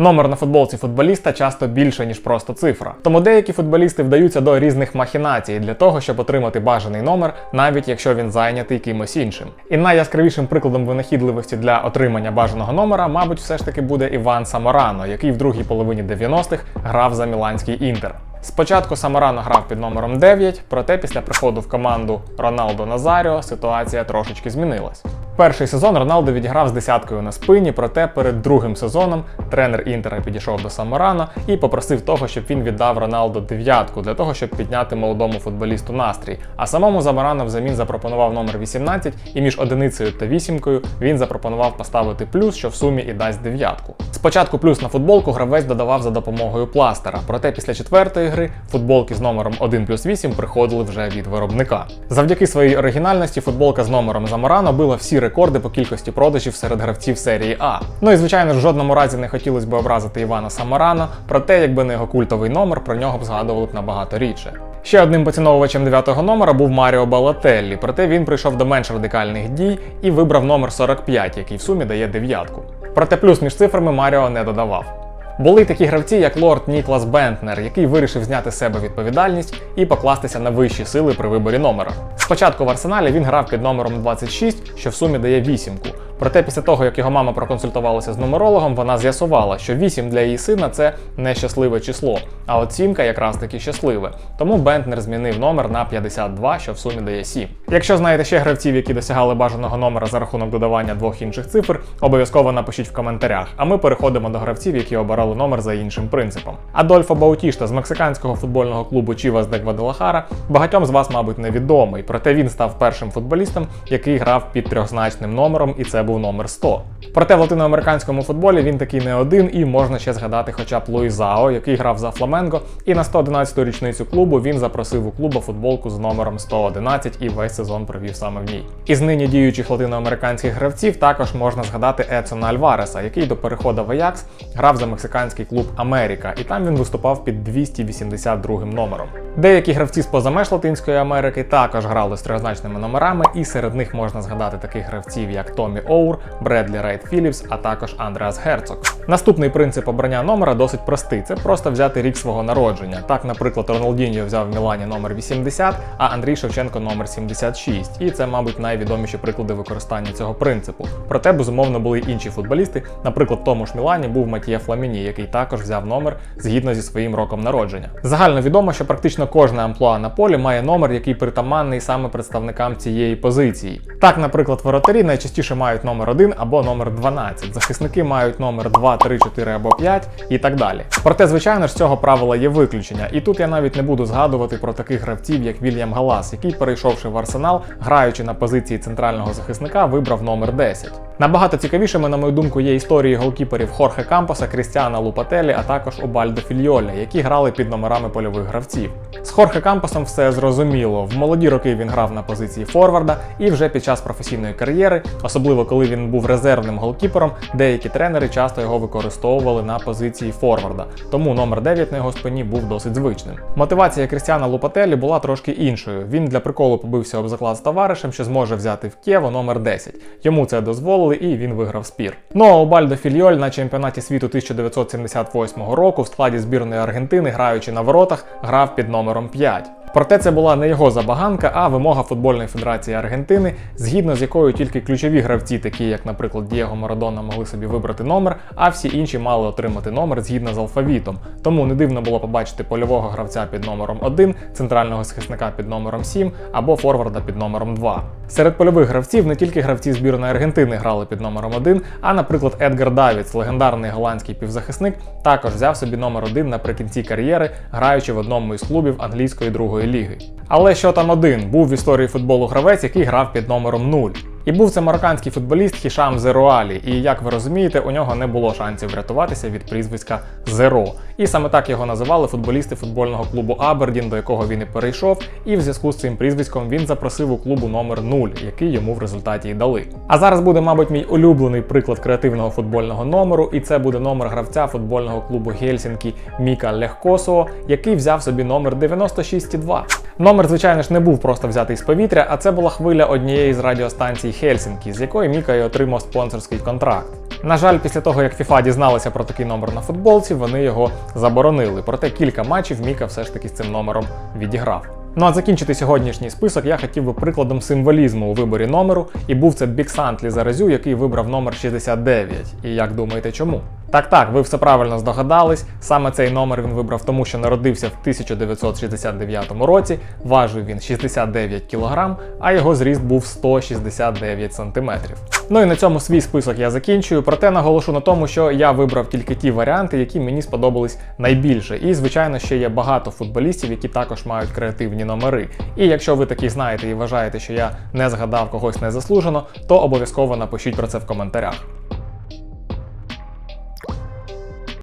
Номер на футболці футболіста часто більше, ніж просто цифра. Тому деякі футболісти вдаються до різних махінацій для того, щоб отримати бажаний номер, навіть якщо він зайнятий кимось іншим. І найяскравішим прикладом винахідливості для отримання бажаного номера, мабуть, все ж таки буде Іван Саморано, який в другій половині 90-х грав за Міланський інтер. Спочатку Самарано грав під номером 9, проте після приходу в команду Роналдо Назаріо ситуація трошечки змінилась. Перший сезон Роналдо відіграв з десяткою на спині, проте перед другим сезоном тренер Інтера підійшов до Самарано і попросив того, щоб він віддав Роналдо дев'ятку для того, щоб підняти молодому футболісту настрій. А самому Замарано взамін запропонував номер 18, і між одиницею та вісімкою він запропонував поставити плюс, що в сумі і дасть дев'ятку. Спочатку плюс на футболку гравець додавав за допомогою пластера, проте після четвертої гри футболки з номером 1 плюс 8 приходили вже від виробника. Завдяки своїй оригінальності футболка з номером Замарано била всі рекорди по кількості продажів серед гравців серії А. Ну і звичайно ж, в жодному разі не хотілося б образити Івана Самарано, проте, якби не його культовий номер, про нього б згадували б набагато рідше. Ще одним поціновувачем 9-го номера був Маріо Балателлі, проте він прийшов до менш радикальних дій і вибрав номер 45, який в сумі дає дев'ятку. Проте плюс між цифрами Маріо не додавав. Були такі гравці, як лорд Ніклас Бентнер, який вирішив зняти з себе відповідальність і покластися на вищі сили при виборі номера. Спочатку в арсеналі він грав під номером 26, що в сумі дає вісімку. Проте після того, як його мама проконсультувалася з нумерологом, вона з'ясувала, що 8 для її сина це нещасливе число, а от сімка якраз таки щасливе. Тому Бентнер змінив номер на 52, що в сумі дає 7. Якщо знаєте ще гравців, які досягали бажаного номера за рахунок додавання двох інших цифр, обов'язково напишіть в коментарях. А ми переходимо до гравців, які обирали номер за іншим принципом. Адольфо Баутішта з мексиканського футбольного клубу Чівас де Гвадалахара багатьом з вас, мабуть, невідомий, проте він став першим футболістом, який грав під трьохзначним номером, і це був номер 100. Проте в латиноамериканському футболі він такий не один, і можна ще згадати хоча б Луїзао, який грав за Фламенго, і на 111-ту річницю клубу він запросив у клуба футболку з номером 111 і весь сезон провів саме в ній. Із нині діючих латиноамериканських гравців також можна згадати Едсона Альвареса, який до переходу в Аякс грав за мексиканський клуб Америка, і там він виступав під 282 номером. Деякі гравці з поза меж Латинської Америки також грали з трьохзначними номерами, і серед них можна згадати таких гравців, як Томі Оур, Бредлі Райт Філіпс, а також Андреас Герцог. Наступний принцип обрання номера досить простий: це просто взяти рік свого народження. Так, наприклад, Роналдіньо взяв в Мілані номер 80, а Андрій Шевченко номер 76. І це, мабуть, найвідоміші приклади використання цього принципу. Проте, безумовно, були й інші футболісти. Наприклад, в тому ж Мілані був Матія Фламіні, який також взяв номер згідно зі своїм роком народження. Загально відомо, що практично кожне амплуа на полі має номер, який притаманний саме представникам цієї позиції. Так, наприклад, воротарі найчастіше мають номер 1 або номер 12, захисники мають номер 2, 3, 4 або 5 і так далі. Проте, звичайно ж, з цього правила є виключення, і тут я навіть не буду згадувати про таких гравців, як Вільям Галас, який, перейшовши в арсенал, граючи на позиції центрального захисника, вибрав номер 10. Набагато цікавішими, на мою думку, є історії голкіперів Хорхе Кампоса, Крістіана Лупателі, а також Убальдо Фільйоля, які грали під номерами польових гравців. З Хорхе Кампосом все зрозуміло. В молоді роки він грав на позиції форварда, і вже під час професійної кар'єри, особливо коли він був резервним голкіпером, деякі тренери часто його використовували на позиції форварда. Тому номер 9 на його спині був досить звичним. Мотивація Крістіана Лупателі була трошки іншою. Він для приколу побився об заклад з товаришем, що зможе взяти в Кєво номер 10. Йому це дозволили, і він виграв спір. Ну а Обальдо Фільйоль на чемпіонаті світу 1978 року в складі збірної Аргентини, граючи на воротах, грав під номером 5. Проте це була не його забаганка, а вимога футбольної федерації Аргентини, згідно з якою тільки ключові гравці, такі як, наприклад, Дієго Марадона, могли собі вибрати номер, а всі інші мали отримати номер згідно з алфавітом. Тому не дивно було побачити польового гравця під номером 1, центрального захисника під номером 7 або форварда під номером 2. Серед польових гравців не тільки гравці збірної Аргентини грали під номером 1, а, наприклад, Едгар Давіц, легендарний голландський півзахисник, також взяв собі номер 1 наприкінці кар'єри, граючи в одному із клубів англійської другої ліги. Але що там один був в історії футболу гравець, який грав під номером 0. І був це марокканський футболіст Хішам Зеруалі. І як ви розумієте, у нього не було шансів врятуватися від прізвиська Зеро. І саме так його називали футболісти футбольного клубу Абердін, до якого він і перейшов. І в зв'язку з цим прізвиськом він запросив у клубу номер 0, який йому в результаті й дали. А зараз буде, мабуть, мій улюблений приклад креативного футбольного номеру, і це буде номер гравця футбольного клубу Гельсінкі Міка Лехкосоо, який взяв собі номер 96,2. Номер, звичайно ж, не був просто взятий з повітря, а це була хвиля однієї з радіостанцій Хельсінкі, з якої Міка й отримав спонсорський контракт. На жаль, після того, як FIFA дізналися про такий номер на футболці, вони його заборонили. Проте кілька матчів Міка все ж таки з цим номером відіграв. Ну а закінчити сьогоднішній список я хотів би прикладом символізму у виборі номеру, і був це Біксант Лізаразю, який вибрав номер 69. І як думаєте, чому? Так, так, ви все правильно здогадались. Саме цей номер він вибрав тому, що народився в 1969 році, важив він 69 кг, а його зріст був 169 см. Ну і на цьому свій список я закінчую, проте наголошу на тому, що я вибрав тільки ті варіанти, які мені сподобались найбільше. І, звичайно, ще є багато футболістів, які також мають креативні номери. І якщо ви такі знаєте і вважаєте, що я не згадав когось незаслужено, то обов'язково напишіть про це в коментарях.